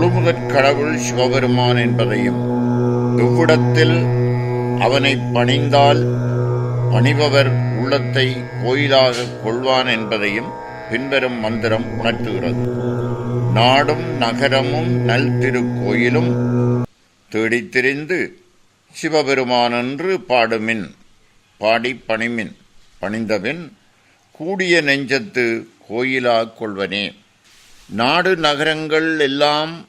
முழுமுதற் கடவுள் சிவபெருமான் என்பதையும் இவ்விடத்தில் அவனை பணிந்தால் பணிபவர் உள்ளத்தை கோயிலாக கொள்வான் என்பதையும் பின்வரும் மந்திரம் உணர்த்துகிறது. நாடும் நகரமும் நல் திருக்கோயிலும் தேடித்திரிந்து சிவபெருமானன்று பாடுமின் பாடி பணிமின் பணிந்தபின் கூடிய நெஞ்சத்து கோயிலாக கொள்வனே. நாடு நகரங்கள் எல்லாம்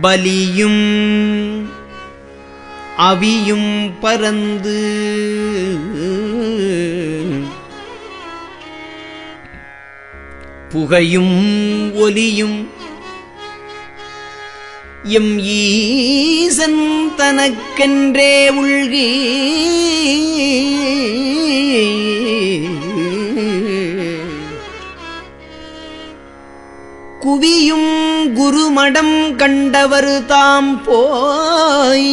பலியும் அவியும் பறந்து புகையும் ஒலியும் எம் ஈசன் தனக்கென்றே உள்கி குவியும் குருமடம் கண்டவர் தாம் போய்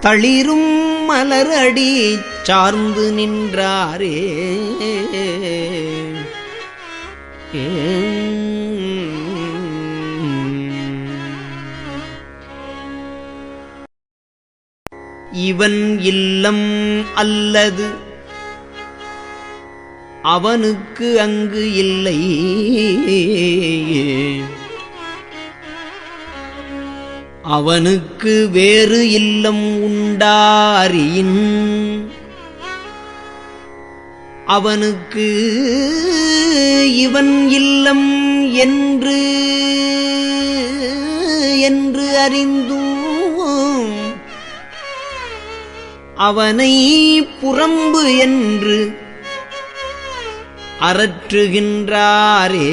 தளிரும் மலரடி சார்ந்து நின்றாரே. இவன் இல்லம் அல்லது அவனுக்கு அங்கு இல்லை. அவனுக்கு வேறு இல்லம் உண்டாரியின். அவனுக்கு இவன் இல்லம் என்று என்று அறிந்தும். அவனை புறம்பு என்று அறற்றுகின்றாரே.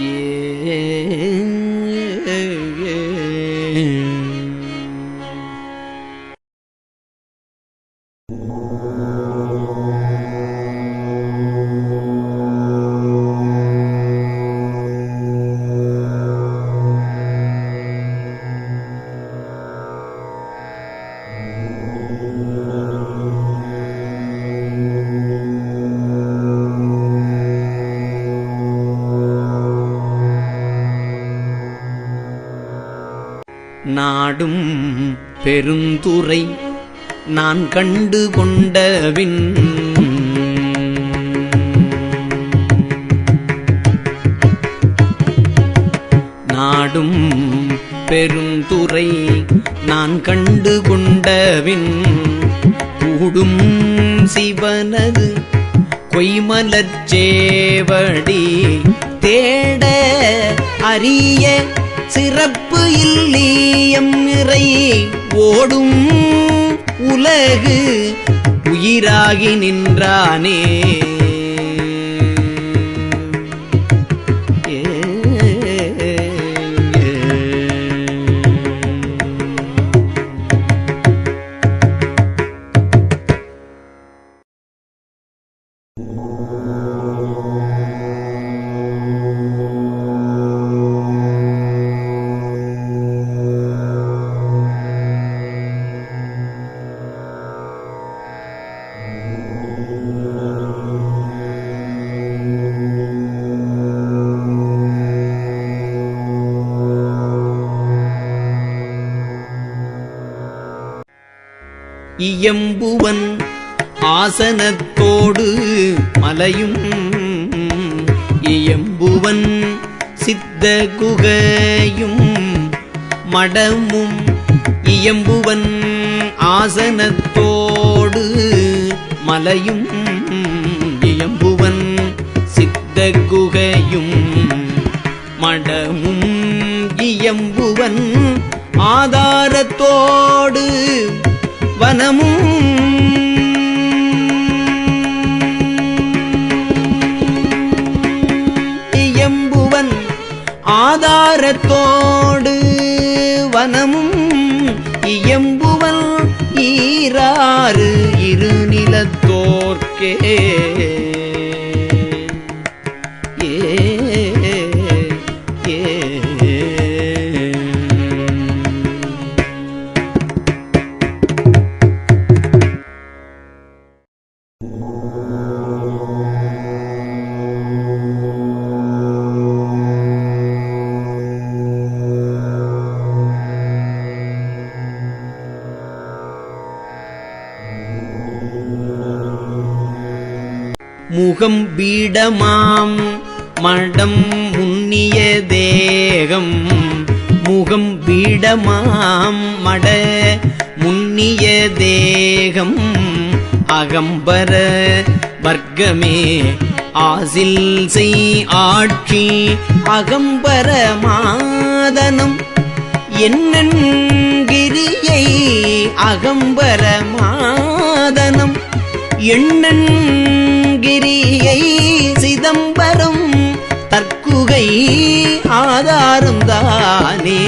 ஏ நாடும் பெருந்துரை நான் கண்டு கொண்டவின். நாடும் பெருந்துரை நான் கண்டு கொண்டவின். கூடும் சிவனது கொய்மலச்சேவடி தேட அறிய சிறப்பு இல்லீயம் இறை ஓடும் உலகு உயிராகி நின்றானே. இயம்புவன் ஆசனத்தோடு மலையும் இயம்புவன் சித்த குகையும் மடமும் இயம்புவன் ஆசனத்தோடு மலையும் இயம்புவன் சித்த குகையும் மடமும் இயம்புவன் ஆதாரத்தோடு போர்க்கே ஏ ஏ. முகம் பீடமாம் மடம் முன்னிய தேகம். முகம் பீடமாம் மட முன்னிய தேகம். அகம்பர வர்க்கமே ஆசில் செய் ஆட்சி அகம்பர மாதனம். என்னன்கிரியை அகம்பர மாதனம்? எண்ணன்கிரியை சிதம்பரம் தற்குகை ஆதாரம் தானே.